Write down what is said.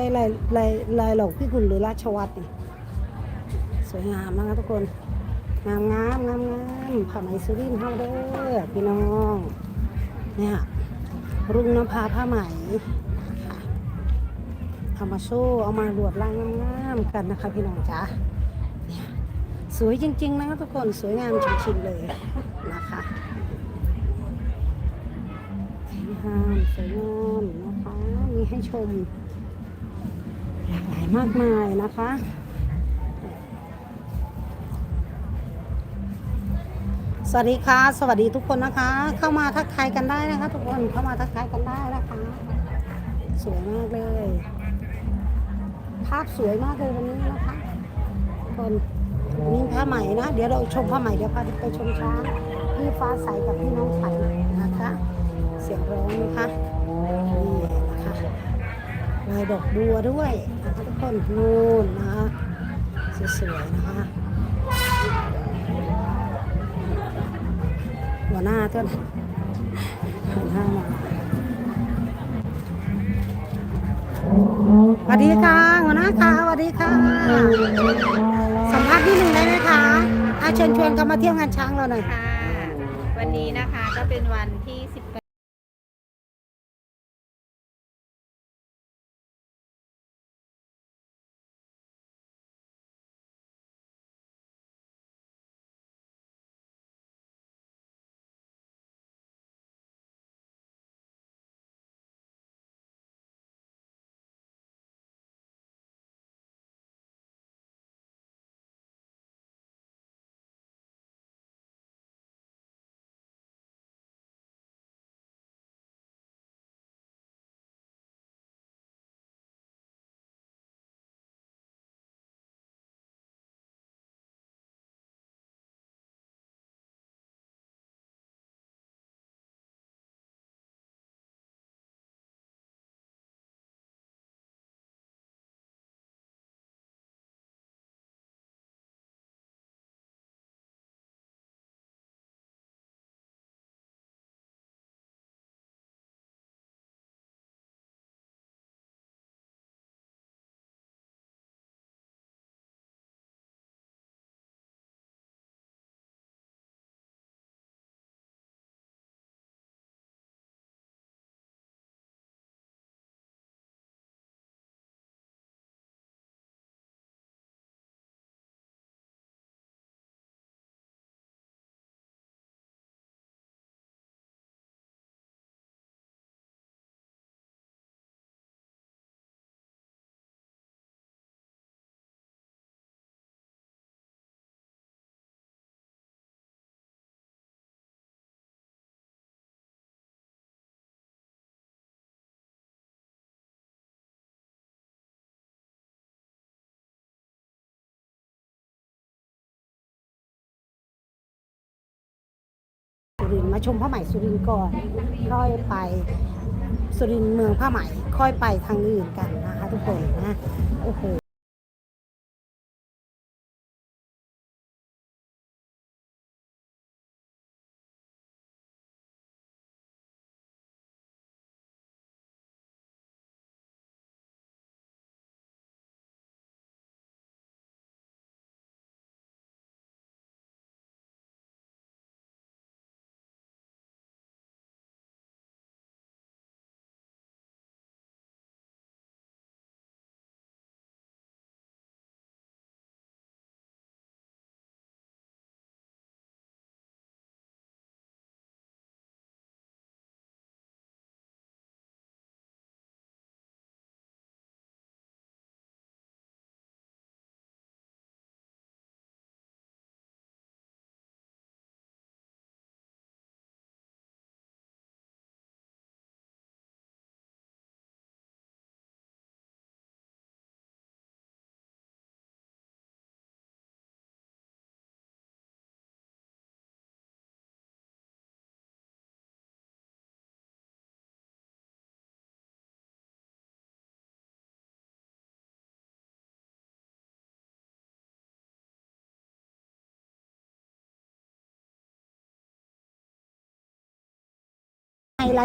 ช่ลายลายลายหลอกพี่คุณหรือราชวัตรนี่สวยงามนะคะทุกคนงามงามงามงามผ้าไหมสุรินทร์เฮาเด้อพี่น้องเนี่ยรุ่งนภาผ้าไหมเอามาโชว์เอามาลวดลายงามๆกันนะคะ พี่น้องจ๋าเนี่ยสวยจริง ๆ นะคะทุกคนสวยงามจริงๆเลยนะคะสวยงามสวยงามนะคะมีให้ชม มากมายนะคะสวัสดีค่ะ สวัสดีทุกคนนะคะ เข้ามาทักทายกันได้นะคะ ทุกคนเข้ามาทักทายกันได้นะคะ สวยมากเลย ภาพสวยมากเลยวันนี้นะคะคนนนี้ผ้าไหมนะ เดี๋ยวเราชมผ้าไหมเดี๋ยวพาไปชมช้างพี่ฟ้าใสกับพี่น้องไผ่นะคะ เสียงร้องนะคะนี่นะคะ ลายดอกบัวด้วยนะคะทุกคนนู่นนะคะสวยๆนะคะหัวหน้าเท่านหัวหน้ามาสวัสดีค่ะหัวหน้าค่ะสวัสดีค่ะ สัมภาษณ์นิดหนึ่งได้ไหมคะอาเชิญชวนกันมาเที่ยวงานช้างเราหน่อยค่ะ วันนี้นะคะก็เป็นวันที่ มาชมผ้าไหมสุรินทร์ก่อน ค่อยไปสุรินทร์เมืองผ้าไหมค่อยไปทางอื่นกันนะคะทุกคนนะโอ้โห